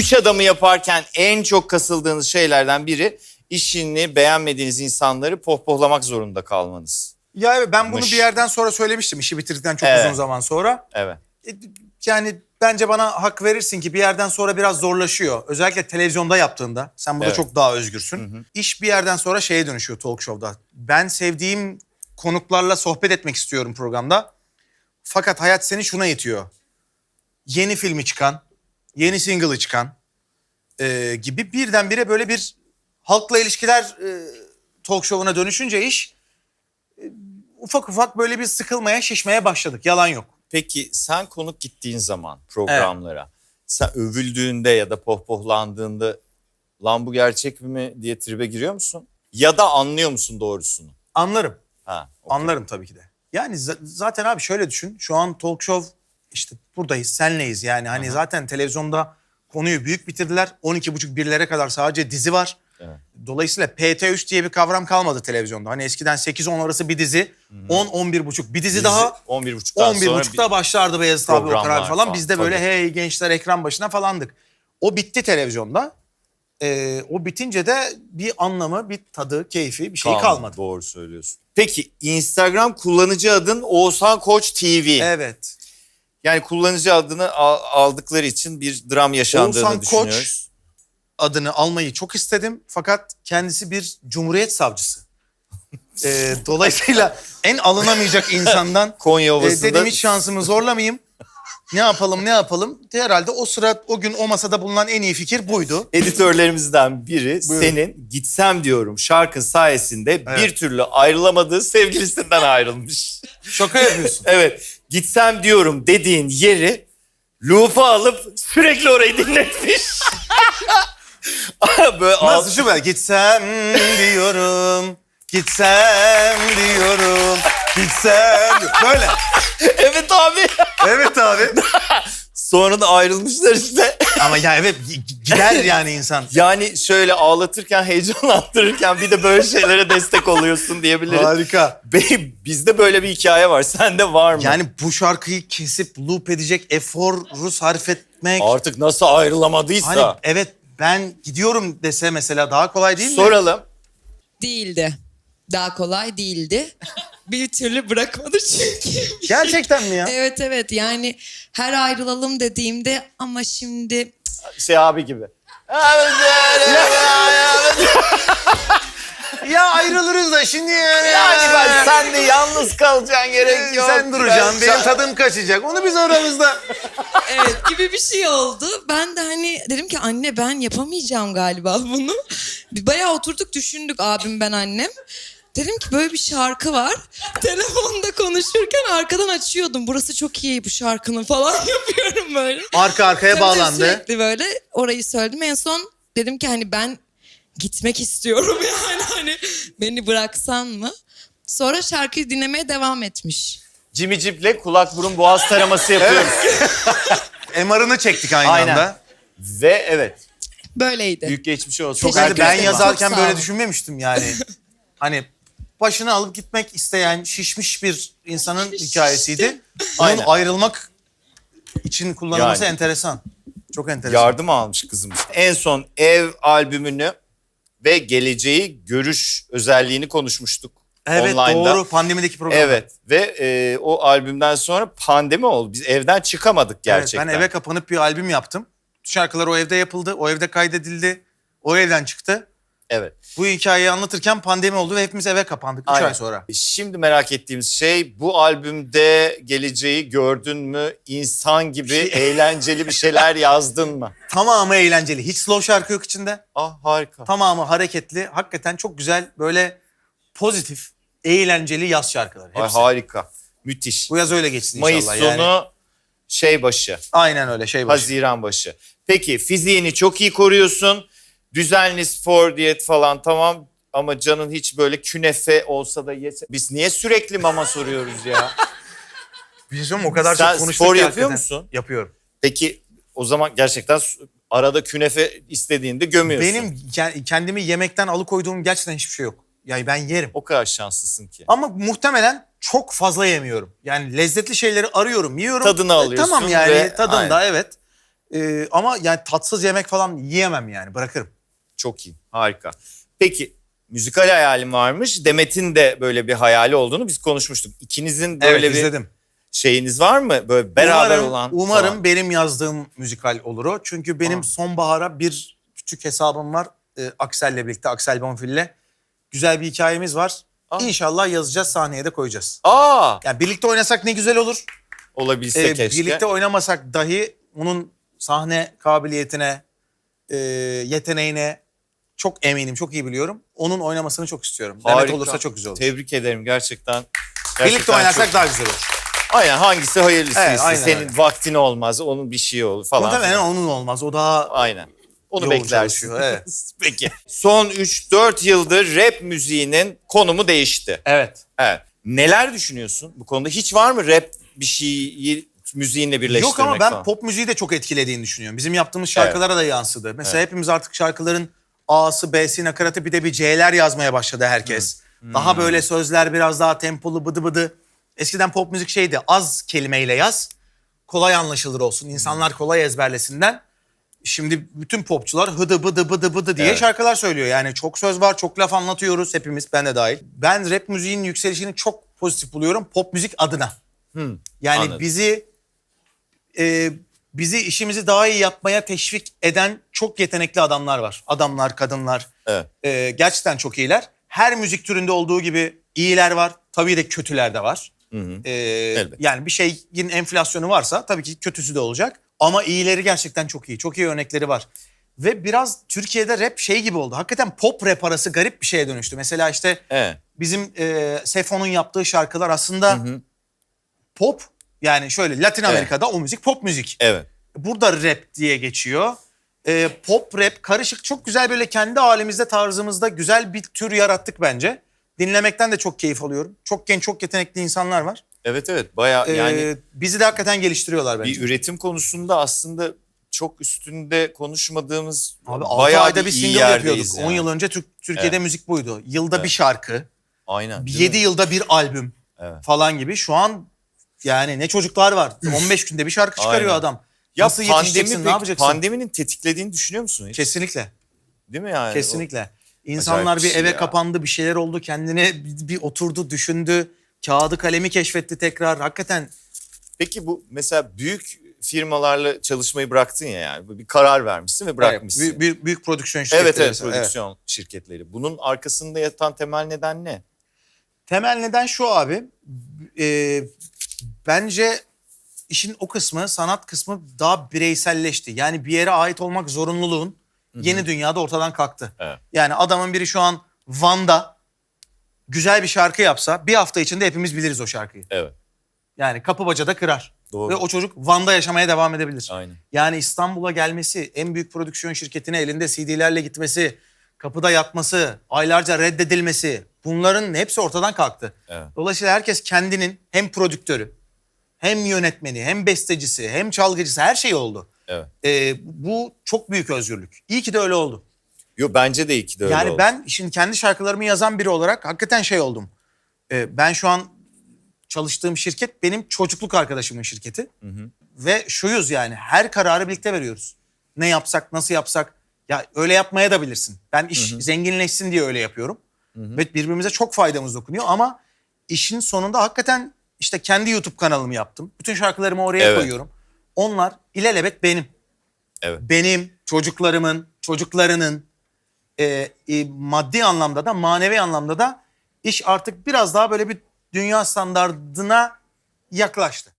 Üç adamı yaparken en çok kasıldığınız şeylerden biri işini beğenmediğiniz insanları pohpohlamak zorunda kalmanız. Ya evet, ben bunu Mış. bir yerden sonra söylemiştim işi bitirdikten çok Evet. uzun zaman sonra. Evet. E, Yani bence bana hak verirsin ki bir yerden sonra biraz zorlaşıyor. Özellikle televizyonda yaptığında. Sen burada Evet. çok daha özgürsün. İş bir yerden sonra şeye dönüşüyor talk show'da. Ben sevdiğim konuklarla sohbet etmek istiyorum programda. Fakat hayat seni şuna itiyor. Yeni filmi çıkan, yeni single'ı çıkan e, gibi birdenbire böyle bir halkla ilişkiler e, talk show'una dönüşünce iş e, ufak ufak böyle bir sıkılmaya, şişmeye başladık. Yalan yok. Peki sen konuk gittiğin zaman programlara, sen övüldüğünde ya da pohpohlandığında lan bu gerçek mi diye tribe giriyor musun? Ya da anlıyor musun doğrusunu? Anlarım. Ha, okey. Anlarım tabii ki de. Yani za- zaten abi şöyle düşün. Şu an talk show işte buradayız, senleyiz. Yani hani zaten televizyonda konuyu büyük bitirdiler. 12.30 birlere kadar sadece dizi var. Evet. Dolayısıyla PT3 diye bir kavram kalmadı televizyonda. Hani eskiden 8-10 arası bir dizi, 10-11.30 bir dizi, Dizi daha 11.30'dan sonra 11.30'da bir- başlardı Beyazıt abi o karar falan. Biz de böyle tabii. hey gençler ekran başına falandık. O bitti televizyonda. Ee, o bitince de bir anlamı, bir tadı, keyfi bir şey kalmadı. Doğru söylüyorsun. Peki Instagram kullanıcı adın Oğuzhan Koç TV. Evet. Yani kullanıcı adını al- aldıkları için bir dram yaşandığını Oğuzhan Koç. düşünüyoruz. adını almayı çok istedim. Fakat kendisi bir cumhuriyet savcısı. Ee, dolayısıyla en alınamayacak insandan Konya e, Ovası'nda dedim hiç şansımı zorlamayayım. Ne yapalım ne yapalım. Herhalde o sıra o gün o masada bulunan en iyi fikir buydu. editörlerimizden biri Buyurun. senin gitsem diyorum şarkın sayesinde Evet. bir türlü ayrılamadığı sevgilisinden ayrılmış. Şaka yapıyorsun. evet gitsem diyorum dediğin yeri loop'a alıp sürekli orayı dinletmiş. Böyle ağ- Nasıl şu böyle gitsem diyorum. Gitsem diyorum. Gitsem diyorum. Böyle. evet abi. Evet abi. Sonra da ayrılmışlar işte. Ama ya evet gider yani insan. Yani şöyle ağlatırken, heyecanlandırırken bir de böyle şeylere destek oluyorsun diyebiliriz. Harika. Bey, bizde böyle bir hikaye var. Sende var mı? Yani bu şarkıyı kesip loop edecek eforu sarf etmek. Artık nasıl ayrılamadıysa. Hani evet ben gidiyorum dese mesela daha kolay değil mi? Soralım. Değildi. Daha kolay değildi. Bir türlü bırakmadı çünkü. Gerçekten mi ya? evet evet yani her ayrılalım dediğimde ama şimdi Şey abi gibi. ya ayrılırız da şimdi yani. yani ben sen de yalnız kalacaksın gerek yok. Sen duracaksın, Ben- benim tadım kaçacak. Onu biz aramızda. evet gibi bir şey oldu. Ben de hani dedim ki anne ben yapamayacağım galiba bunu. Bir Bayağı oturduk düşündük abim ben annem. Dedim ki böyle bir şarkı var. Telefonda konuşurken arkadan açıyordum. Burası çok iyi bu şarkının falan yapıyorum böyle. Arka arkaya Tabii bağlandı. Sürekli böyle orayı söyledim. En son dedim ki hani ben gitmek istiyorum yani hani beni bıraksan mı? Sonra şarkıyı dinlemeye devam etmiş. Jimmy Jeep'le kulak burun boğaz taraması yapıyoruz. MR'ını çektik aynı Aynen. anda. Ve evet Böyleydi. büyük geçmiş olsun. Çok ben ederim. yazarken Çok sağ böyle olun. düşünmemiştim yani. hani başını alıp gitmek isteyen şişmiş bir insanın hikayesiydi. Onun Aynen. ayrılmak için kullanılması Yani. enteresan. Çok enteresan. Yardım almış kızım. En son ev albümünü ve geleceği görüş özelliğini konuşmuştuk. Evet online'da. doğru pandemideki program. Evet ve e, o albümden sonra pandemi oldu. Biz evden çıkamadık gerçekten. Evet, ben eve kapanıp bir albüm yaptım. Şarkılar o evde yapıldı, o evde kaydedildi. O evden çıktı. Evet. Bu hikayeyi anlatırken pandemi oldu ve hepimiz eve kapandık 3 Aynen. ay sonra. Şimdi merak ettiğimiz şey bu albümde geleceği gördün mü? İnsan gibi eğlenceli bir şeyler yazdın mı? Tamamı eğlenceli. Hiç slow şarkı yok içinde. Ah harika. Tamamı hareketli. Hakikaten çok güzel böyle pozitif, eğlenceli yaz şarkıları. Ay, Hepsi. harika. Müthiş. Bu yaz öyle geçsin inşallah. Mayıs yani. sonu şey başı. Aynen öyle şey başı. Haziran başı. Peki fiziğini çok iyi koruyorsun. Düzenli spor, diyet falan tamam. Ama canın hiç böyle künefe olsa da yese. Biz niye sürekli mama soruyoruz ya? Bir şey söyleyeyim mi? o kadar Sen çok konuştuk spor ki yapıyor hakikaten. musun? Yapıyorum. Peki o zaman gerçekten arada künefe istediğinde gömüyorsun. Benim ke- kendimi yemekten alıkoyduğum gerçekten hiçbir şey yok. Yani ben yerim. O kadar şanslısın ki. Ama muhtemelen çok fazla yemiyorum. Yani lezzetli şeyleri arıyorum, yiyorum. Tadını E, alıyorsun Tamam yani ve- tadında Aynen. evet. Ee, ama yani tatsız yemek falan yiyemem yani bırakırım. Çok iyi. Harika. Peki müzikal hayalim varmış. Demet'in de böyle bir hayali olduğunu biz konuşmuştuk. İkinizin böyle evet bir izledim. şeyiniz var mı? Böyle beraber umarım, olan. Umarım falan. benim yazdığım müzikal olur o. Çünkü benim Aa. sonbahara bir küçük hesabım var. Ee, Aksel'le birlikte, Aksel Bonfil'le. Güzel bir hikayemiz var. Aa. İnşallah yazacağız, sahneye de koyacağız. Aa Yani birlikte oynasak ne güzel olur. olabilse Ee, keşke. birlikte oynamasak dahi onun sahne kabiliyetine, e, yeteneğine çok eminim, çok iyi biliyorum. Onun oynamasını çok istiyorum. Demet Harika. olursa çok güzel olur. Tebrik ederim gerçekten. birlikte Gerçekten oynarsak çok- daha güzel olur. Aynen hangisi hayırlısı Evet, aynen Senin öyle. vaktin olmaz, onun bir şeyi olur falan. Muhtemelen filan. onun olmaz. O daha Aynen. Onu beklersin. evet. Peki. Son 3-4 yıldır rap müziğinin konumu değişti. Evet. Evet. Neler düşünüyorsun bu konuda? Hiç var mı rap bir şeyi müziğinle birleştirmek Yok ama ben falan? pop müziği de çok etkilediğini düşünüyorum. Bizim yaptığımız şarkılara da yansıdı. Mesela hepimiz artık şarkıların A'sı, B'si, nakaratı bir de bir C'ler yazmaya başladı herkes. Daha böyle sözler biraz daha tempolu bıdı bıdı. Eskiden pop müzik şeydi az kelimeyle yaz. Kolay anlaşılır olsun. insanlar kolay ezberlesinden. Şimdi bütün popçular hıdı bıdı bıdı bıdı diye Evet. şarkılar söylüyor. Yani çok söz var, çok laf anlatıyoruz hepimiz, ben de dahil. Ben rap müziğin yükselişini çok pozitif buluyorum pop müzik adına. Hı, Yani anladım. bizi e, bizi işimizi daha iyi yapmaya teşvik eden çok yetenekli adamlar var. Adamlar, kadınlar. Evet. E, gerçekten çok iyiler. Her müzik türünde olduğu gibi iyiler var. Tabii de kötüler de var. Hı hı. E, Elbette. yani bir şeyin enflasyonu varsa tabii ki kötüsü de olacak. Ama iyileri gerçekten çok iyi. Çok iyi örnekleri var. Ve biraz Türkiye'de rap şey gibi oldu. Hakikaten pop rap arası garip bir şeye dönüştü. Mesela işte Evet. bizim e, Sefo'nun yaptığı şarkılar aslında Hı hı. pop. Yani şöyle Latin Evet. Amerika'da o müzik pop müzik. Evet. Burada rap diye geçiyor. Ee, pop rap karışık çok güzel böyle kendi halimizde tarzımızda güzel bir tür yarattık bence. Dinlemekten de çok keyif alıyorum. Çok genç çok yetenekli insanlar var. Evet evet. Baya Ee, yani bizi de hakikaten geliştiriyorlar bence. bir üretim konusunda aslında çok üstünde konuşmadığımız Abi 6 bayağı ayda bir iyi single yerdeyiz yapıyorduk. yani. 10 yıl önce Türk, Türkiye'de müzik buydu. Yılda Evet. bir şarkı, Aynen. değil 7 mi? yılda bir albüm Evet. falan gibi. Şu an yani ne çocuklar var. 15 günde bir şarkı çıkarıyor Aynen. adam. Ya Nasıl yetişeceksin, pandemi ne peki- yapacaksın? Pandeminin tetiklediğini düşünüyor musun hiç? Kesinlikle. Değil mi yani? Kesinlikle. İnsanlar bir bir şey eve ya. kapandı, bir şeyler oldu, kendine bir, bir oturdu, düşündü. Kağıdı kalemi keşfetti tekrar. Hakikaten Peki bu mesela büyük firmalarla çalışmayı bıraktın ya yani. Bir karar vermişsin ve bırakmışsın. büyük, büyük, büyük prodüksiyon şirketleri. evet evet prodüksiyon şirketleri. Bunun arkasında yatan temel neden ne? Temel neden şu abi. e, bence işin o kısmı, sanat kısmı daha bireyselleşti. Yani bir yere ait olmak zorunluluğun yeni dünyada ortadan kalktı. Evet. Yani adamın biri şu an Van'da güzel bir şarkı yapsa bir hafta içinde hepimiz biliriz o şarkıyı. Evet. Yani kapı bacada kırar. Doğru. Ve o çocuk Van'da yaşamaya devam edebilir. Aynen. Yani İstanbul'a gelmesi, en büyük prodüksiyon şirketine elinde CD'lerle gitmesi, kapıda yatması, aylarca reddedilmesi bunların hepsi ortadan kalktı. Evet. Dolayısıyla herkes kendinin hem prodüktörü, hem yönetmeni, hem bestecisi, hem çalgıcısı her şey oldu. Evet. Ee, bu çok büyük özgürlük. İyi ki de öyle oldu. Yo bence de iyi ki de öyle yani oldu. ben şimdi kendi şarkılarımı yazan biri olarak hakikaten şey oldum. Ee, ben şu an çalıştığım şirket benim çocukluk arkadaşımın şirketi. Ve şuyuz yani her kararı birlikte veriyoruz. Ne yapsak, nasıl yapsak. Ya öyle yapmaya da bilirsin. Ben iş zenginleşsin diye öyle yapıyorum. Ve birbirimize çok faydamız dokunuyor ama işin sonunda hakikaten işte kendi YouTube kanalımı yaptım. Bütün şarkılarımı oraya Evet. koyuyorum. Onlar ilelebet benim. Evet. Benim, çocuklarımın, çocuklarının e, e, maddi anlamda da manevi anlamda da iş artık biraz daha böyle bir dünya standardına yaklaştı.